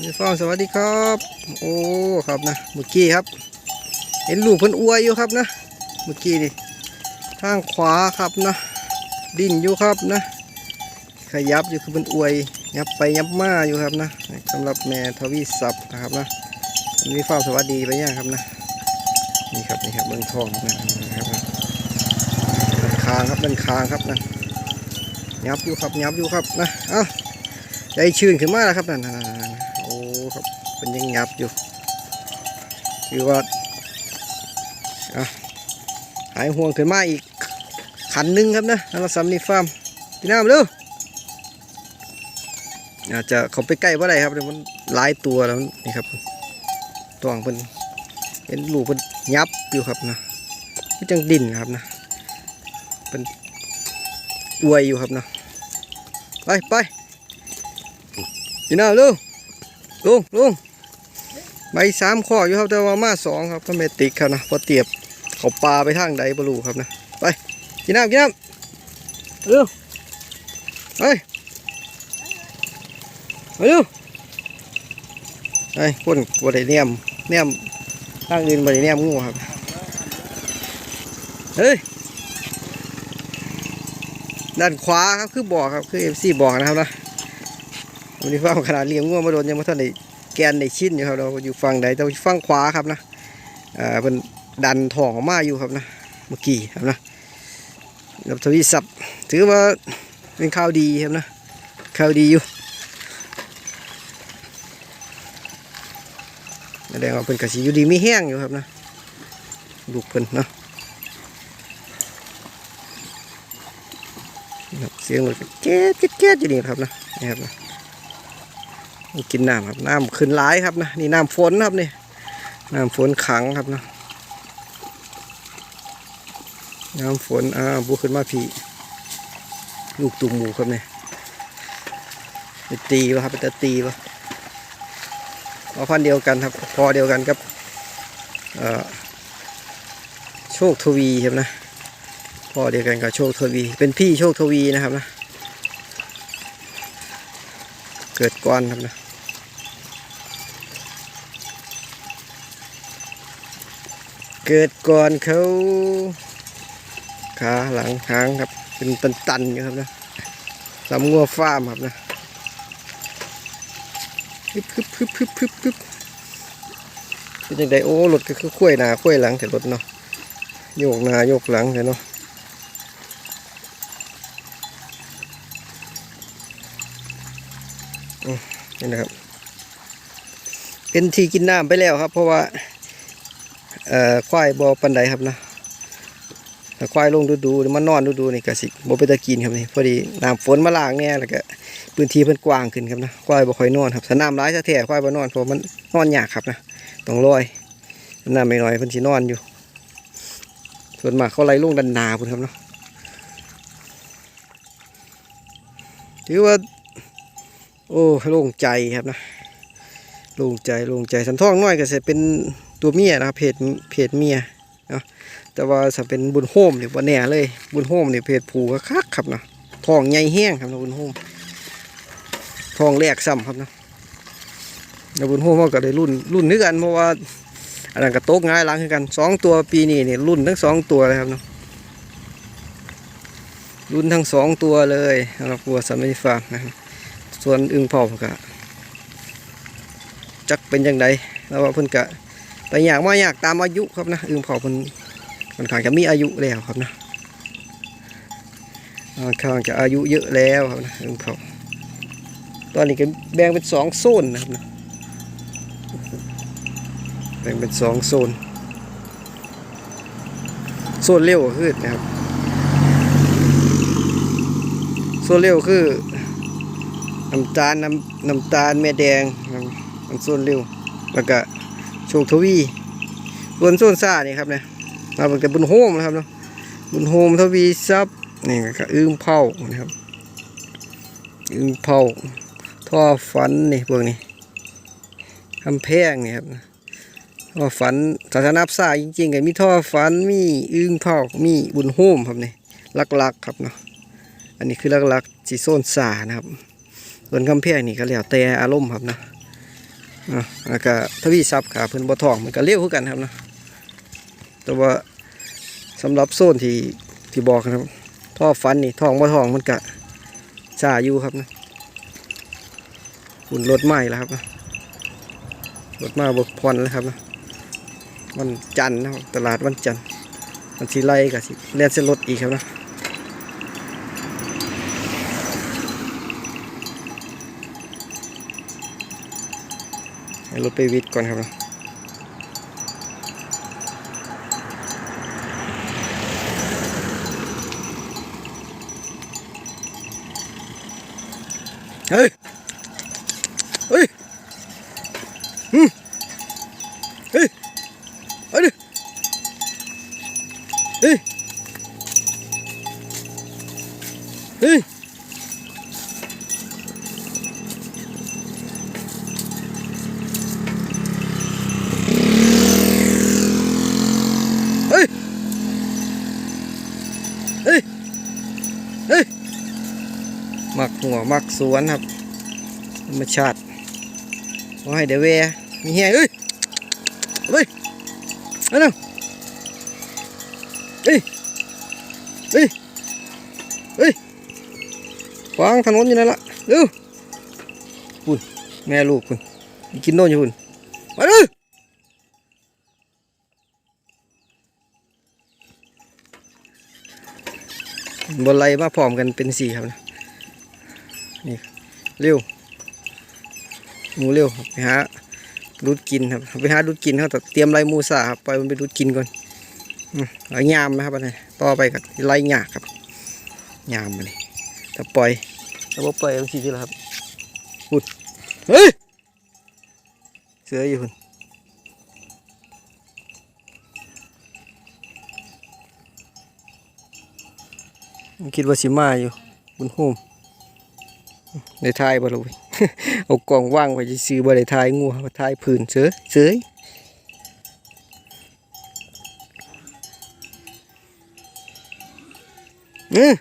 มีฟองสวัสดีครับ โอ้ครับนะเมื่อกี้ครับ เห็นลูกเพิ่นอวยอยู่ครับนะเมื่อกี้นี่ทางขวาครับนะ ดิ้นอยู่ครับนะ ขยับอยู่คือเพิ่นอวยยับไปยับมาอยู่ครับนะสำหรับแม่ทวีศัพท์นะครับนะมีฟองสวัสดีไปยังครับนะนี่ครับนี่ครับเบิ้งทองนะครับนะคางครับเบิ้งคางครับนะยับอยู่ครับยับอยู่ครับนะเอ้าใจชื้นขึ้นมาแล้วครับนั่นนั่นนั่น ครับเป็นยังงับอยู่คือว่าอะหายห่วงขึ้นมาอีกขันหนึ่งครับนะนั่นละสำนีฟาร์มพี่น้ำเร็วอาจจะเขาไปใกล้ว่าไรครับเดี๋ยวมันหลายตัวแล้วนี่ครับตัวของเพิ่นเห็นลูกเพิ่นยับอยู่ครับนะไม่จังดินครับนะเป็นอวยอยู่ครับนะไปไปพี่น้าลุง ลุงลุงใบสามข้ออยู่ครับแต่ว่ามาสองครับก็ไม่ติดครับนะเพอเตียบเขาปลาไปทางใดบรูครับนะไปกินน้ำกินน้ำเร็วไปไปเร็วไปคนบไดเนียมเนียมทางอื่นบไดเนียมงูครับเฮ้ยด้านขวาครับคือบ่อครับคือเอฟซีบ่อนะครับนะ วันนี้ว่าขนาดเลี้ยงงัวมาโดนยังไม่ทันได้แกนได้ชิ้นอยู่ครับเราอยู่ฝั่งใดแต่ฝั่งขวาครับนะอ่าเป็นดันทองออกมาอยู่ครับนะเมื่อกี้ครับนะกับทวีศัพท์ถือว่าเป็นข่าวดีครับนะข่าวดีอยู่แสดงว่าเป็นกระสีอยู่ดีไม่แห้งอยู่ครับนะลูกเพิ่นเนาะเสียงมันก็แก๊ดแก๊ดแก๊ดอยู่นี่ครับนะนี่ครับนะ กินน้ำครับน้ำขึ้นหลายครับนะนี่น้ำฝนครับนี่น้ำฝนขังครับนะน้ำฝนอ่าบุขึ้นมาพี่ลูกตุ่มหมูครับเนี่ยไปตีวะครับไปตะตีวะเอาพันเดียวกันครับพอเดียวกันกับโชคทวีครับนะพอเดียวกันกับโชคทวี เป็นพี่โชคทวีนะครับนะ เกิดก้อนครับนะ เกิดก่อนเขาขาหลังหางครับ เป็นตันตันๆอยู่ครับนะลำงัวฟ้าร์มครับนะฮึบฮึบฮึบฮึบฮึบฮึบเป็นยังไงโอ้รถก็คือคุ้ยหน้าคุ้ยหลังแต่รถเนาะโยกหน้าโยกหลังแต่เนาะนี่นะครับ เป็นที่กินน้ำไปแล้วครับ เพราะว่า เอ่อควายบอปันไดครับนะควายลงดูดูมันนอนดูดูนี่ก็สิบ่เปตะกินครับนี่พอดีน้ำฝนมาล้างเนี่ยแล้วก็พื้นที่เพิ่นกว้างขึ้นครับนะควายบ่ค่อยนอนครับสนามร้ายแท้ๆควายบ่นอนเพราะมันนอนยากครับนะต้องลอยน้ำไม่น้อยเพิ่นสินอนอยู่ ส่วนมากเขาไล่ลงดันนาพุ่นครับเนาะถือว่า โอ้โล่งใจครับนะโล่งใจโล่งใจสันท้องน้อยก็จะเป็น ตัวเมียนะครับเพศเพศเมียเนาะแต่ว่าถ้าเป็นบุญโฮมเนี่ยบ่แน่เลย บุญโฮมเนี่ยเพศผูกคักครับเนาะทองใหญ่แห้งครับนะบุญโฮมทองแรกซ้ำครับเนาะแล้วบุญโฮมก็ได้รุ่นรุ่นนึกกันเพราะว่าอันนั้นก็โต๊กง่ายล้างกันสองตัวปีนี้เนี่ยรุ่นทั้งสองตัวเลยครับเนาะรุ่นทั้งสองตัวเลยสำหรับวัวสันนิฟาร์มนะครับส่วนอึ่งเผาก็จักเป็นยังไงแล้วว่าเพิ่นกะ แต่อยากมาอยากตามอายุครับนะอึ่งเผามันค่นขางจะมีอายุแล้วครับนะค่อนข้างจะอายุเยอะแล้วครับนะอึ่งเผาตอนนี้ก็แบ่งเป็นสองโซนนะครับนะแบ่งเป็นสองโซน โซนเร็วก็คือนะครับ โซนเร็วคือน้ำตาลน้ำน้ำตาลแม่แดงนะครับมันโซนเร็วแล้วก็ โชคทวีส่วนซนซ่านี่ครับเนี่ยมาตั้งแต่บุญโฮมนะครับเนาะบุญโฮมทวีซับนี่ก็อึ้งเผานะครับอึ้งเผาท่อฝันนี่พวกนี้คำแพงนี่ครับท่อฝันศาสนาซ่าจริงๆก็มีท่อฝันมีอึ้งเผามีบุญโฮมครับนี่ลักๆครับเนาะอันนี้คือลักๆสีโซนซ่านะครับส่วนคำแพงนี่ก็แล้วแต่อารมณ์ครับนะ แล้วก็ทวีซับขาเพิ่นบ่ทองมันก็เร็วคือกันครับเนาะแต่ว่าสำหรับโซนที่ที่บอกนะครับท่อฟันนี่ทองบ่ทองมันก็ช้าอยู่ครับนะหุ่นรถใหม่แล้วครับนะรถมาบกพรแล้วครับนะวันจันทร์นะครับตลาดวันจันทร์วันที่ไล่กับสิเลียนเส้นรถอีกครับนะ ให้รถไปวิทย์ก่อนครับเฮ้ย เฮ้ยอืมเฮ้ยเฮ้ยเฮ้ยเฮ้ยเฮ้ยเฮ้ยมัก หัวมักสวนครับธรรมชาติโอ้ยเดวเวมีเฮียเอ้ยเอาไปเอาเร็วเอ้ยเอ้ยเอ้ยขวางถนนอยู่นั่นละเร็วคุณแม่ลูกคุณกินโน่นอยู่คุณมาดูบนไลมาพร้อมกันเป็นสี่ครับนะ นี่เร็วหมูเร็วครับไปหาดูดกินครับไปหาดูดกินเขาแต่เตรียมไล่มูสาครับปล่อยมันไปดูดกินก่อนอืมเอายามนะครับอันนี้ต่อไปกับไล่หยากครับยามมันนี่ถ้าปล่อยถ้าบ่ปล่อยมันสิที่ละครับอุดเฮ้ยเสืออยู่คุณมันคิดว่าสิมาอยู่บนโฮม ในทายบ่รู้เอากล่องว่างไว้จะซื้อบ่ได้ทายงูครับทายพื้นเสือเสือเออ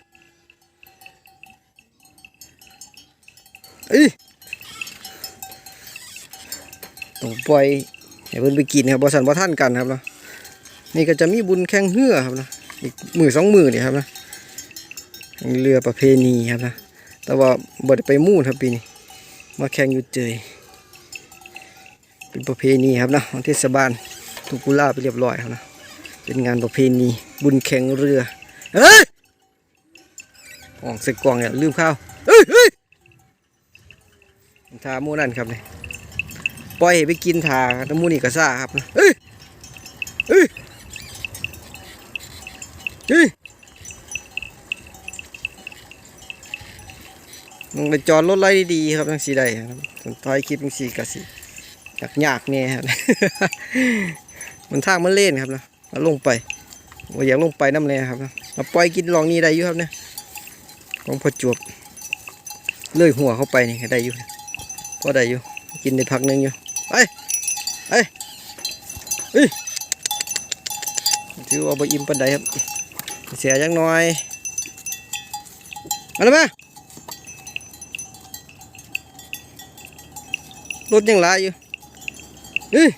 เอ้ต้องปล่อยให้เพิ่นไปกินครับบ่สันบ่ทันกันครับเนาะนี่ก็จะมีบุญแข่งเรือครับนะอีกมือสองมือนี่ครับนะเรือประเพณีครับนะ แต่ว่าบ่ได้ไปมู่นครับปีนี้มาแข่งอยู่เจยเป็นประเพณีครับนะของเทศบาลทุกกุล่าไปเรียบร้อยครับนะเป็นงานประเพณีบุญแข่งเรือเฮ้ยออกใส่กล่องเนี่ยลืมข้าวเฮ้ยเฮ้ยทามูนั่นครับเนี่ยปล่อยให้ไปกินทาน้ำมูนี่กระซ่าครับนะเฮ้ยเฮ้ยเฮ้ย มึงไปจอดรถไล่ดีๆครับทั้งสีใดครับส่วนท้ายคลิปทั้งสีกสิยากยากเนี่ยครับ มันทางมันเล่นครับนะมาลงไปว่าอยากลงไปน้ำเลยครับนะมาปล่อยกินลองนี่ได้อยู่ครับเนี่ยของพอจวบเลื่อยหัวเข้าไปนี่ได้อยู่ก็ได้อยู่กินได้พักหนึงอยู่ไปไปเฮ้ยถือว่าบอิ่มปานใดครับเสียจังน่อยมาแล้วไห รถยังหลายอยู่เฮ้ย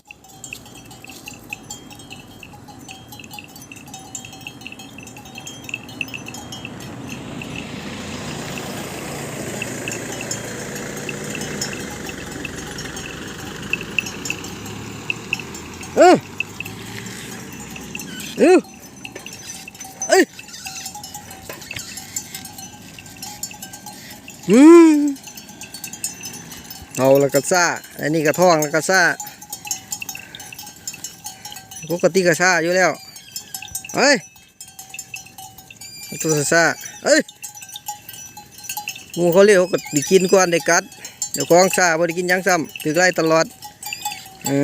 เออเออเอ้ยอืมเอา แล้วก็ซ่าอันนี้กระท่องแล้วก็ซ่าปกติก็ซ่าอยู่แล้วเฮ้ยตัวซ่าเฮ้ยหมูเขาเรียกก็ไดิกินก่อนได้กัดเดี๋ยวของซ่าบ่ได้กินยังซ้ำถือไล่ตลอดอื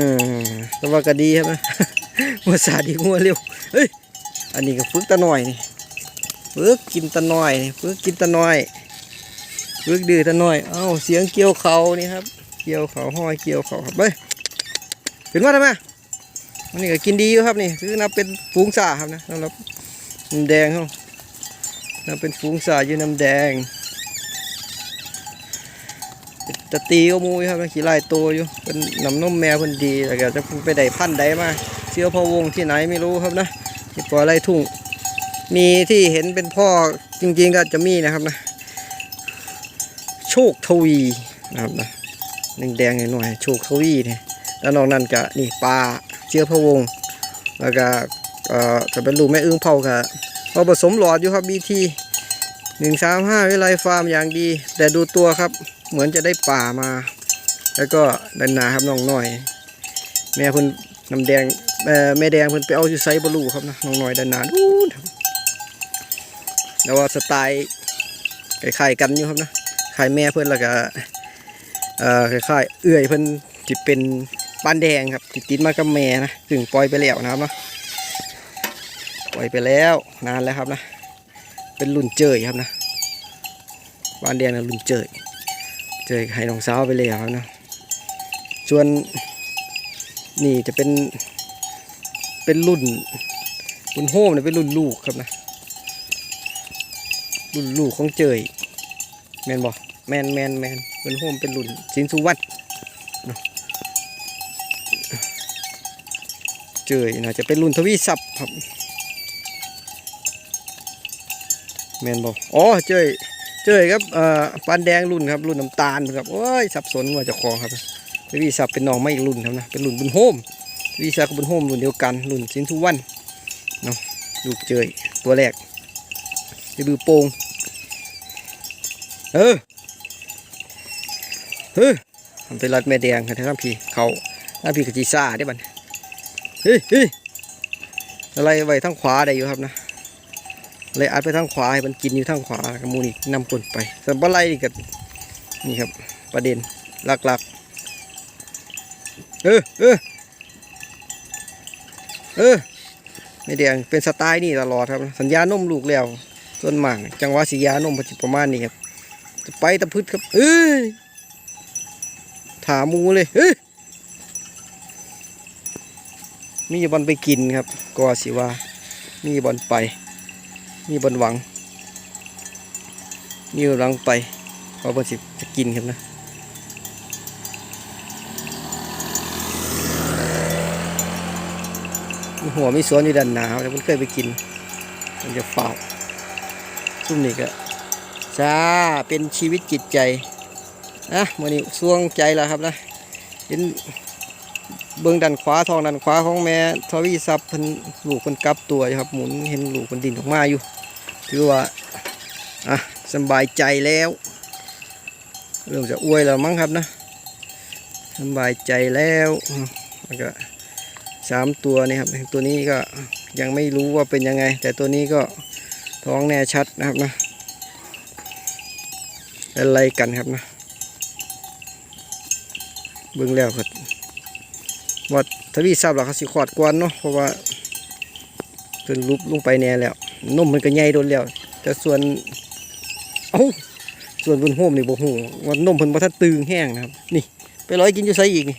มแต่ว่าก็ดีครับนะมัวซาดีมัวเร็วเฮ้ยอันนี้ก็ฝึกตะหน่อยนี่ฝึกกินตะหน่อยฝึกกินตะหน่อยฝึกดื้อตะหน่อยเอ้าเสียงเกี่ยวเขานี่ครับ เกี่ยวเขาห้อยเกี่ยวเขาครับไปเป็นว่าทำไมอันนี้ก็กินดีอยู่ครับนี่คือนับเป็นฝูงสาครับนะสำหรับน้ำแดงเขานับเป็นฝูงสาอยู่น้ำแดงจะตีก็มูอยู่ครับขี่ไล่โตอยู่เป็นน้ำนมแมวเพิ่นดีแล้วก็จะไปได้พันธุ์ใดมาเชื่อพ่อวงที่ไหนไม่รู้ครับนะที่ปล่อยไล่ทุ่งมีที่เห็นเป็นพ่อจริงๆก็จะมีนะครับนะ โชคทวีนะครับนะ แดงๆหน่อยๆโชคทวีเนี่ยแล้วนอกนั้นก็นี่ปลาเชื้อพระวง แล้วก็เอ่อจะเป็นลูกแม่อึ้งเผาค่ะพอผสมหลอดอยู่ครับบีทีหนึ่งสามห้าวิไลฟาร์มอย่างดี แต่ดูตัวครับ เหมือนจะได้ป่ามา แล้วก็ดันนาครับน้องหน่อย แม่เพิ่นน้ำแดงแม่แดงเพิ่นไปเอาอยู่ไซบลูครับนะน้องหน่อยดันนาดูแล้วว่าสไตล์คล้ายๆกันอยู่ครับนะคล้ายแม่เพิ่นแล้วก็ เอ่อคล้ายๆเอื้อยเพิ่นที่เป็นปานแดงครับที่ติดมากับแม่นะถึงปล่อยไปแล้วนะครับเนาะปล่อยไปแล้วนานแล้วครับนะเป็นรุ่นเจยครับนะปานแดงนะรุ่นเจยเจยให้น้องสาวไปแล้วครับนะส่วนนี่จะเป็นเป็นรุ่นรุ่นโฮมเนี่ยเป็นรุ่นลูกครับนะรุ่นลูกของเจยแมนบอก แมนแมนแมนรุ่นโฮมเป็นรุ่นสินสุวัตเนาะเจยนะจะเป็นรุ่นทวีศัพท์ครับแมนบอกอ๋อเจยเจยครับเอ่อปานแดงรุ่นครับรุ่นน้ำตาลครับโอ้ยสับสนว่าจะคลองครับทวีศัพท์เป็นน้องไม่อีกรุ่นครับนะเป็นรุ่นบุญโฮมทวีศัพท์กับบุญโฮมรุ่นเดียวกันรุ่นสินทุวันเนาะลูกเจยตัวแรกจะบือโป่งเออ เฮ้ยมันเป็นรัดแม่แดงครับท่านพี่เขาท่านพี่กจีซ่าได้บันเฮ้ยเฮ้ยอะไรไว้ทางขวาได้อยู่ครับนะเลยอัดไปทางขวาให้มันกินอยู่ทางขวากมูนี่นำกลนไปส่วนปลาไลกับนี่ครับ ประเด็นหลักๆ เออเออเออไม่แดงเป็นสไตล์นี่ตลอดครับ สัญญานมลูกแล้วต้นหมากจังหวะสียานมประมาณนี้ครับ จะไปตะพืชครับ เอ้ย ถามูเลยเอ้ยมีบอลไปกินครับก็สิว่า มีบอลไป มีบอลหวัง มีหลังไปเพอบอลสิจะกินครับนะหัวมีสวนอยู่ด้านหนาวแต่มันเคยไปกิน มันจะเฝ้าซุ่มนี่ก็จ้าเป็นชีวิตจิตใจ นะมันนี้สวงใจแล้วครับนะเห็นเบื้องด้านขวาทองด้านขวาของแม่ทวีซับเพิ่นลูกเพิ่นกลับตัวอยู่ครับหมุนเห็นลูกเพิ่นดินออกมาอยู่ถือว่าอะสบายใจแล้ว เริ่มจะอวยแล้วมั้งครับนะสบายใจแล้วแล้วก็สามตัวนี่ครับตัวนี้ก็ยังไม่รู้ว่าเป็นยังไง แต่ตัวนี้ก็ท้องแน่ชัดนะครับนะอะไรกันครับนะ เบิ่งแล้วก็ว่าทวีทราบหรอเขาสิขอดกวนเนาะเพราะว่าเพิ่นลุบลงไปแน่แล้วนมมันก็ใหญ่โดนแล้วแต่ส่วนเอ้าส่วนบนโฮมนี่บ่ฮู้ว่านมเพิ่นบ่ทันตึงแห้งนะครับ นี่ ไปร้อยกินอยู่ไสอีกนี่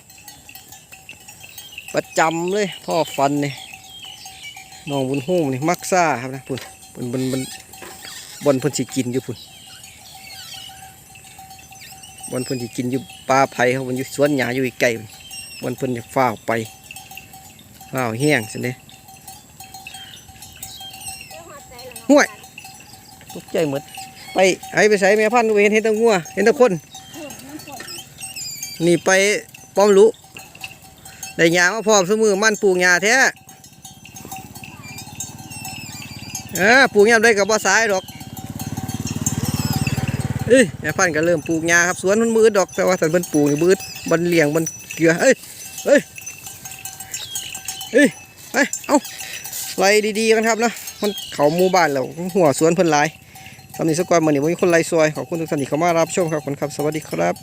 ประจำเลยพ่อฟันเนี่ยน้องบุญโฮมนี่มักซ่าครับนะพุ่นพุ่นบนบนบนเพิ่นสิกินอยู่พุ่น บนเพิ่นสิกินอยู่ป่าไผ่เขาบนอยู่สวนหญ้าอยู่อีกไก่บนเพิ่นจะฝ้าวไปฝ้าวแห้งสินี่ยห่วยตกใจหมดไปไอ้ไปใส่แม่พันธุ์ไปเห็นเห็นตะงัวเห็นตะคนนี่ไปป้อมรู้ได้ยามาพร้อมสมือมันปลูกหญ้าแท้เออปลูกหญ้าได้กับบ่สายดอก เอ้ยแม่พันธุ์ก็เริ่มปลูกหญ้าครับสวนมันมืดดอกแต่ว่าสันมันปลูกนี่มืดบันเลี้ยงบันเกลือเอ้ยเอ้ยเอ้ยไปเอาไล่ดีๆกันครับนะมันเขาหมู่บ้านแล้วหัวสวนเพิ่นหลายสำนี้สกอยมันนี่บ่มีคนไล่ซอยขอบคุณทุกท่านที่เข้ามารับชมครับขอบคุณครับสวัสดีครับ